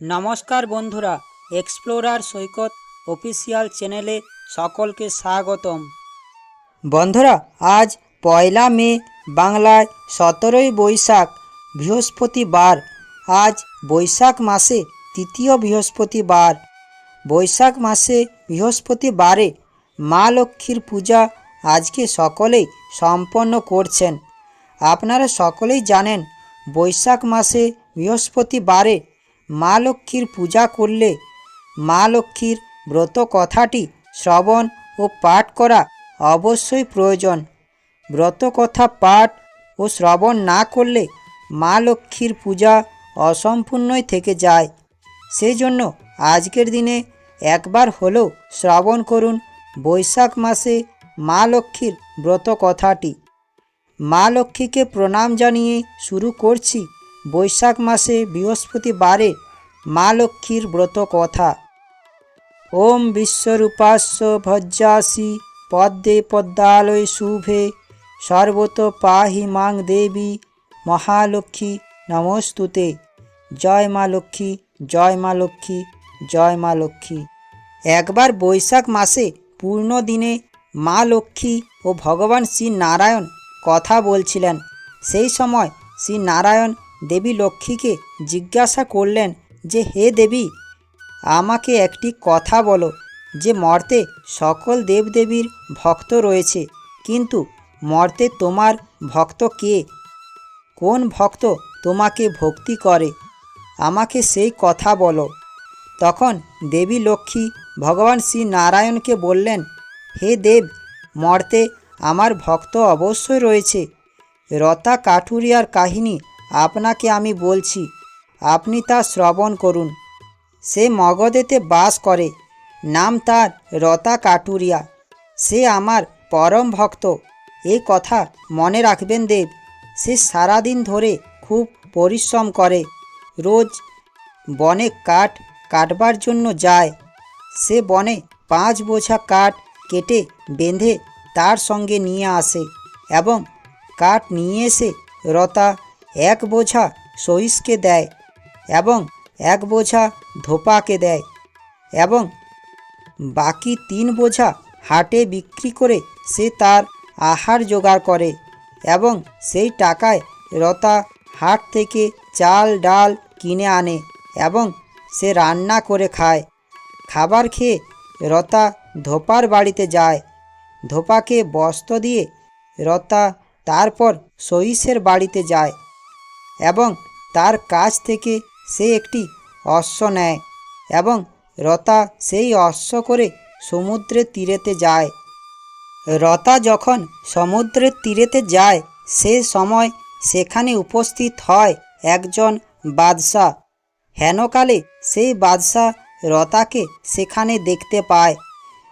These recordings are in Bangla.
নমস্কার বন্ধুরা এক্সপ্লোরার সৈকত অফিসিয়াল চ্যানেলে সকলকে স্বাগতম। বন্ধুরা, আজ পয়লা মে, বাংলায় সতেরোই বৈশাখ, বৃহস্পতিবার। আজ বৈশাখ মাসে তৃতীয় বৃহস্পতিবার। বৈশাখ মাসে বৃহস্পতিবারে মা লক্ষ্মীর পূজা আজকে সকলেই সম্পন্ন করছেন। আপনারা সকলেই জানেন, বৈশাখ মাসে বৃহস্পতিবারে মা লক্ষ্মীর পূজা করলে মা লক্ষ্মীর ব্রত কথাটি শ্রবণ ও পাঠ করা অবশ্যই প্রয়োজন। ব্রত কথা, পাঠ ও শ্রবণ না করলে মা লক্ষ্মীর পূজা অসম্পূর্ণই থেকে যায়। সেই জন্য আজকের দিনে একবার হলেও শ্রবণ করুন বৈশাখ মাসে মা লক্ষ্মীর ব্রত কথাটি। মা লক্ষ্মীকে প্রণাম জানিয়ে শুরু করছি। বৈশাখ মাসে বৃহস্পতিবারে মা লক্ষ্মীর ব্রত কথা। ওম বিশ্বরূপাস্য ভজ্জাসি পদ্মে পদ্মালয় শুভে সর্বত পাহি মাং দেবী মহালক্ষ্মী নমস্তুতে। জয় মা লক্ষ্মী, জয় মা লক্ষ্মী, জয় মা লক্ষ্মী। একবার বৈশাখ মাসে পূর্ণ দিনে মা লক্ষ্মী ও ভগবান শ্রী নারায়ণ কথা বলছিলেন। সেই সময় শ্রী নারায়ণ দেবী লক্ষ্মীকে জিজ্ঞাসা করলেন যে, হে দেবী, আমাকে একটি কথা বলো যে, মর্তে সকল দেবদেবীর ভক্ত রয়েছে, কিন্তু মর্তে তোমার ভক্ত কে? কোন ভক্ত তোমাকে ভক্তি করে? আমাকে সেই কথা বলো। তখন দেবী লক্ষ্মী ভগবান শ্রী নারায়ণকে বললেন, হে দেব, মর্তে আমার ভক্ত অবশ্যই রয়েছে। রতা কাঠুরিয়ার কাহিনী আপনাকে আমি বলছি, আপনি তা শ্রবণ করুন। সে মগধেতে বাস করে, নাম তার রতা কাটুরিয়া। সে আমার পরম ভক্ত এই কথা মনে রাখবেন দেব। সে সারাদিন ধরে খুব পরিশ্রম করে, রোজ বনে কাঠ কাটবার জন্য যায়। সে বনে পাঁচ বোঝা কাঠ কেটে বেঁধে তার সঙ্গে নিয়ে আসে এবং কাঠ নিয়ে এসে রতা এক বোঝা সহিসকে দেয় এবং এক বোঝা ধোপাকে দেয় এবং বাকি তিন বোঝা হাটে বিক্রি করে সে তার আহার জোগাড় করে এবং সেই টাকায় রতা হাট থেকে চাল, ডাল কিনে আনে এবং সে রান্না করে খায়। খাবার খেয়ে রতা ধোপার বাড়িতে যায়। ধোপাকে বস্ত্র দিয়ে রতা তারপর সহিসের বাড়িতে যায়। এবং তার কাছ থেকে সে একটি অশ্ব নেয় এবং রতা সেই অশ্ব করে সমুদ্রের তীরেতে যায়। রতা যখন সমুদ্রের তীরেতে যায়, সে সময় সেখানে উপস্থিত হয় একজন বাদশাহ। হেনকালে সেই বাদশাহ রতাকে সেখানে দেখতে পায়।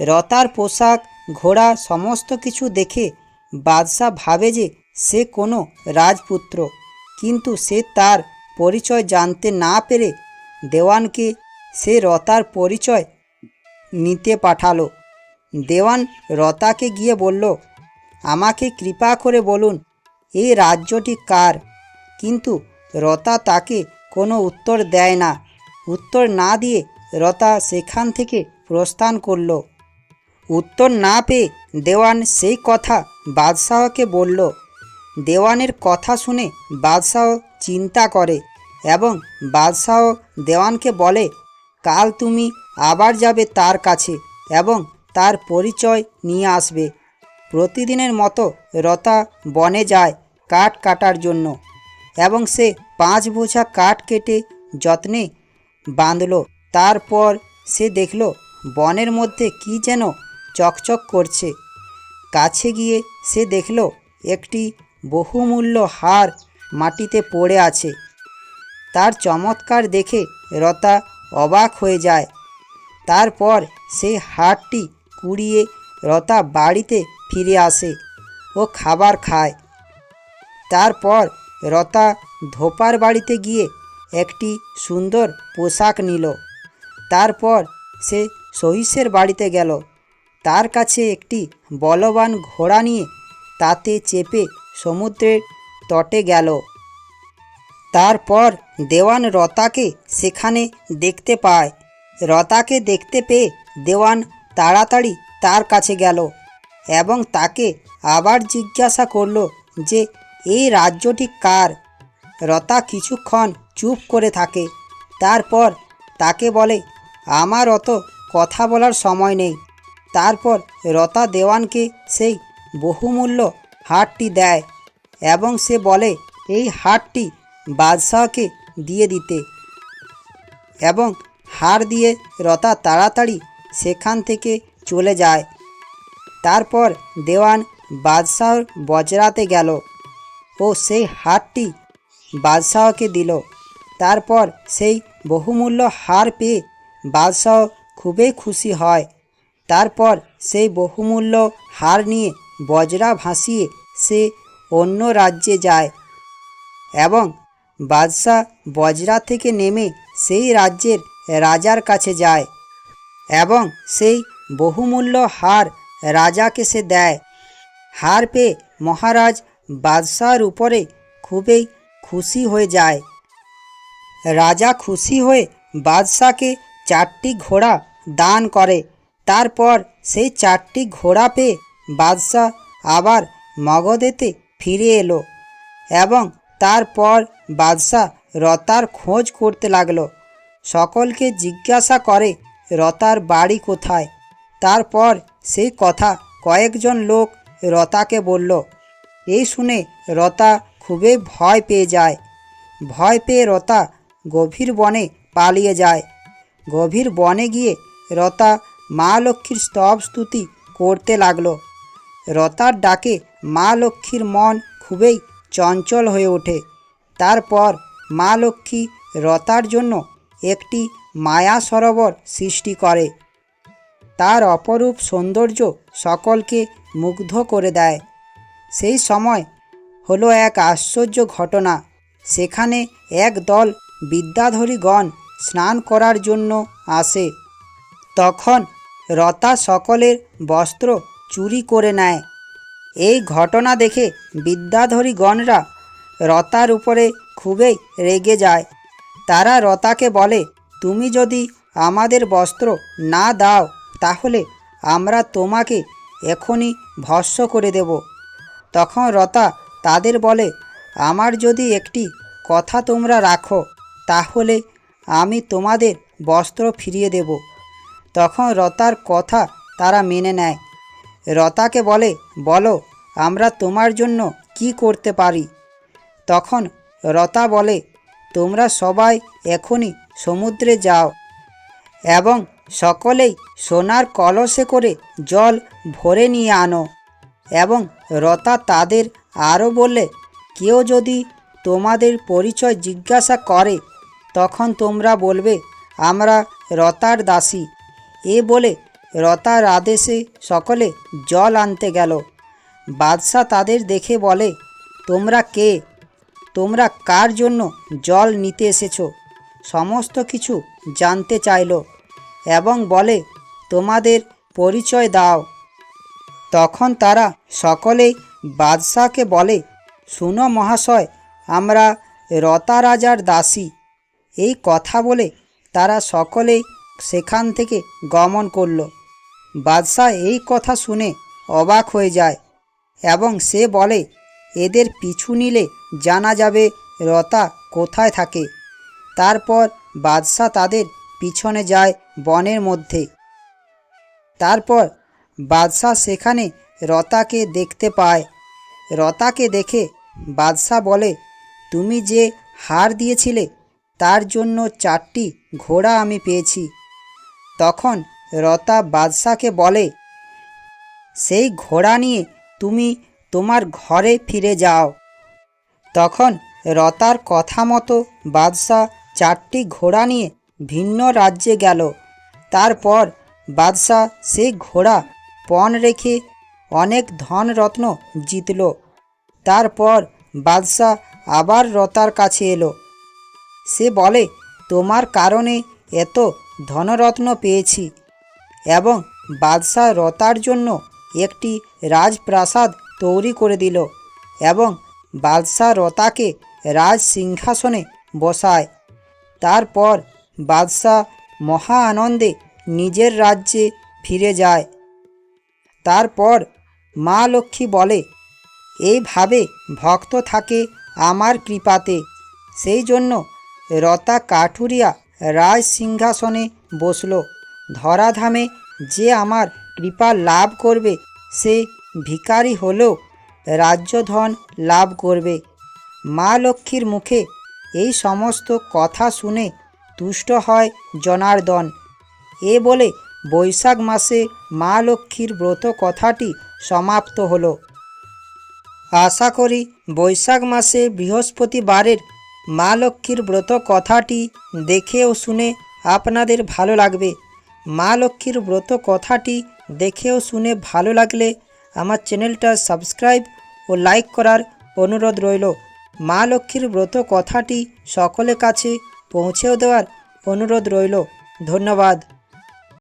রতার পোশাক, ঘোড়া সমস্ত কিছু দেখে বাদশাহ ভাবে যে সে কোনো রাজপুত্র। কিন্তু সে তার পরিচয় জানতে না পেরে দেওয়ানকে সে রতার পরিচয় নিতে পাঠালো। দেওয়ান রতাকে গিয়ে বলল, আমাকে কৃপা করে বলুন এই রাজ্যটি কার? কিন্তু রতা তাকে কোনো উত্তর দেয় না। উত্তর না দিয়ে রতা সেখান থেকে প্রস্থান করল। উত্তর না পেয়ে দেওয়ান সেই কথা বাদশাহকে বলল দেওয়ানের কথা শুনে বাদশাহ চিন্তা করে এবং বাদশাহ দেওয়ানকে বলে, কাল তুমি আবার যাবে তার কাছে এবং তার পরিচয় নিয়ে আসবে। প্রতিদিনের মতো রতা বনে যায় কাঠ কাটার জন্য। এবং সে পাঁচ বোঝা কাঠ কেটে যত্নে বাঁধল। তারপর সে দেখল, বনের মধ্যে কি যেন চকচক করছে। কাছে গিয়ে সে দেখল, একটি বহুমূল্য হার মাটিতে পড়ে আছে। তার চমৎকার দেখে রতা অবাক হয়ে যায়। তারপর সেই হাড়টি কুড়িয়ে রতা বাড়িতে ফিরে আসে ও খাবার খায়। তারপর রতা ধোপার বাড়িতে গিয়ে একটি সুন্দর পোশাক নিল। তারপর সে সহিসের বাড়িতে গেল। তার কাছে একটি বলবান ঘোড়া নিয়ে তাতে চেপে সমুদ্রের তটে গেল। তারপর দেওয়ান রতাকে সেখানে দেখতে পায়। রতাকে দেখতে পেয়ে দেওয়ান তাড়াতাড়ি তার কাছে গেল এবং তাকে আবার জিজ্ঞাসা করল যে, এই রাজ্যটি কার? রতা কিছুক্ষণ চুপ করে থাকে। তারপর তাকে বলে, আমার অত কথা বলার সময় নেই। তারপর রতা দেওয়ানকে সেই বহুমূল্য হারটি দেয় এবং সে বলে, এই হারটি বাদশাহকে দিয়ে দিতে। এবং হার দিয়ে রতা তাড়াতাড়ি সেখান থেকে চলে যায়। তারপর দেওয়ান বাদশাহর বজরাতে গেল ও সেই হারটি বাদশাহকে দিল। তারপর সেই বহুমূল্য হার পেয়ে বাদশাহ খুবই খুশি হয়। তারপর সেই বহুমূল্য হার নিয়ে বজরা ভাসিয়ে সে অন্য রাজ্যে যায় এবং বাদশাহ বজরা থেকে নেমে সেই রাজ্যের রাজার কাছে যায় এবং সেই বহুমূল্য হার রাজাকে সে দেয়। হার পেয়ে মহারাজ বাদশাহর উপরে খুবই খুশি হয়ে যায়। রাজা খুশি হয়ে বাদশাকে চারটি ঘোড়া দান করে। তারপর সেই চারটি ঘোড়া পেয়ে বাদশাহ আবার মগধেতে ফিরে এলো এবং তারপর বাদশাহ রতার খোঁজ করতে লাগল। সকলকে জিজ্ঞাসা করে, রতার বাড়ি কোথায়? তারপর সেই কথা কয়েকজন লোক রতাকে বলল, এই শুনে রতা খুবই ভয় পেয়ে যায়। ভয় পেয়ে রতা গভীর বনে পালিয়ে যায়। গভীর বনে গিয়ে রতা মা লক্ষ্মীর স্তব স্তুতি করতে লাগল। রতার ডাকে মা লক্ষ্মীর মন খুবই চঞ্চল হয়ে ওঠে। তারপর মা লক্ষ্মী রতার জন্য একটি মায়া সরোবর সৃষ্টি করে। তার অপরূপ সৌন্দর্য সকলকে মুগ্ধ করে দেয়। সেই সময় হলো এক আশ্চর্য ঘটনা। সেখানে এক দল বিদ্যাধরীগণ স্নান করার জন্য আসে। তখন রতা সকলের বস্ত্র চুরি করে নেয়। এই ঘটনা দেখে বিদ্যাধরীগণরা রতার উপরে খুবই রেগে যায়। তারা রতাকে বলে, তুমি যদি আমাদের বস্ত্র না দাও, তাহলে আমরা তোমাকে এখনই ভস্য করে দেব। তখন রতা তাদের বলে, আমার যদি একটি কথা তোমরা রাখো, তাহলে আমি তোমাদের বস্ত্র ফিরিয়ে দেব। তখন রতার কথা তারা মেনে নেয়। রতাকে বলে, বলো আমরা তোমার জন্য কি করতে পারি? তখন রতা বলে, তোমরা সবাই এখনই সমুদ্রে যাও এবং সকলেই সোনার কলসে করে জল ভরে নিয়ে আনো। এবং রতা তাদের আরও বললে, কেউ যদি তোমাদের পরিচয় জিজ্ঞাসা করে, তখন তোমরা বলবে, আমরা রতার দাসী। এ বলে রতার আদেশে সকলে জল আনতে গেল। বাদশাহ তাদের দেখে বলে, তোমরা কে? তোমরা কার জন্য জল নিতে এসেছ? সমস্ত কিছু জানতে চাইল এবং বলে, তোমাদের পরিচয় দাও। তখন তারা সকলেই বাদশাহকে বলে, শুনো মহাশয়, আমরা রতা রাজার দাসী। এই কথা বলে তারা সকলেই সেখান থেকে গমন করল। বাদশাহ এই কথা শুনে অবাক হয়ে যায়। এবং সে বলে, এদের পিছু নিলে জানা যাবে রতা কোথায় থাকে। তারপর বাদশাহ তাদের পিছনে যায় বনের মধ্যে। তারপর বাদশাহ সেখানে রতাকে দেখতে পায়। রতাকে দেখে বাদশাহ বলে, তুমি যে হার দিয়েছিলে, তার জন্য চারটি ঘোড়া আমি পেয়েছি। তখন রতা বাদশাকে বলে, সেই ঘোড়া নিয়ে তুমি তোমার ঘরে ফিরে যাও। তখন রতার কথা মতো বাদশাহ চারটি ঘোড়া নিয়ে ভিন্ন রাজ্যে গেল। তারপর বাদশাহ সেই ঘোড়া পণ রেখে অনেক ধনরত্ন জিতল। তারপর বাদশাহ আবার রতার কাছে এলো। সে বলে, তোমার কারণে এত ধনরত্ন পেয়েছি এবং বাদশাহ রতার জন্য একটি রাজপ্রাসাদ তৈরি করে দিল এবং বাদশাহ রতাকে রাজ সিংহাসনে বসায়। তারপর বাদশাহ মহা আনন্দে নিজের রাজ্যে ফিরে যায়। তারপর মা লক্ষ্মী বলে, এইভাবে ভক্ত থাকে আমার কৃপাতে। সেই জন্য রতা কাঠুরিয়া রাজ সিংহাসনে বসল। ধরাধামে যে আমার কৃপা লাভ করবে সে ভিকারি হলেও রাজ্যধন লাভ করবে। মা লক্ষ্মীর মুখে এই সমস্ত কথা শুনে তুষ্ট হয় জনার্দন। এ বলে বৈশাখ মাসে মা লক্ষ্মীর ব্রত কথাটি সমাপ্ত হলো। আশা করি বৈশাখ মাসে বৃহস্পতিবারের মা লক্ষ্মীর ব্রত কথাটি দেখে ও শুনে আপনাদের ভালো লাগবে। মা লক্ষ্মীর ব্রত কথাটি দেখে ও শুনে ভালো লাগলে আমার চ্যানেলটা সাবস্ক্রাইব ও লাইক করার অনুরোধ রইল। মা লক্ষ্মীর ব্রত কথাটি সকলের কাছে পৌঁছেও দেওয়ার অনুরোধ রইল। ধন্যবাদ।